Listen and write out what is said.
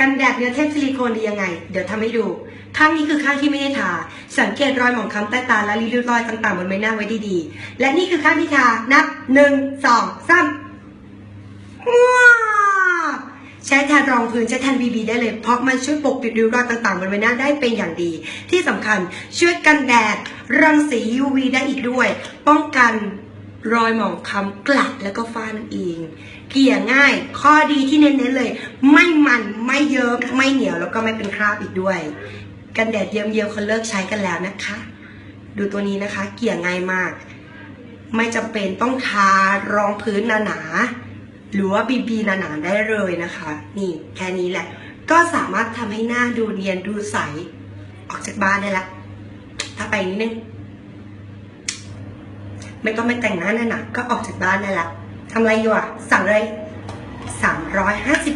กันแดดเนื้อเทพซิลิโคนดียังไง เดี๋ยวทำให้ดู ข้างนี้คือข้างที่ไม่ได้ทา สังเกตรอยหมองคล้ำใต้ตาและริ้วรอยต่างๆบนใบหน้าไว้ดีๆ และนี่คือข้างที่ทา นับหนึ่งสองสามว้าวใช้แทนรองพื้นใช้แทน BB ได้เลย เพราะมันช่วยปกปิดริ้วรอยต่างๆบนใบหน้าได้เป็นอย่างดี ที่สำคัญช่วยกันแดดรังสี UV ได้อีกด้วย ป้องกันรอยหมองคล้ำกลัดแล้วก็ฝ้านั่นเอง เกลี่ยง่าย ข้อดีที่เน้นๆเลย ไม่มัน เยิ้มไม่เหนียวแล้วก็ไม่เป็นคราบอีกด้วย กันแดดเยิ้มๆเขาเลิกใช้กันแล้วนะคะ ดูตัวนี้นะคะ เกลี่ยง่ายมาก ไม่จำเป็นต้องทารองพื้นหนาๆหรือว่าบีบีหนาๆได้เลยนะคะ นี่แค่นี้แหละ ก็สามารถทำให้หน้าดูเนียนดูใส ออกจากบ้านได้ละถ้าไปนิดนึงไม่ต้องไปแต่งหน้าหนาๆก็ออกจากบ้านได้ละทำอะไรอยู่อะ สั่งเลย350บาท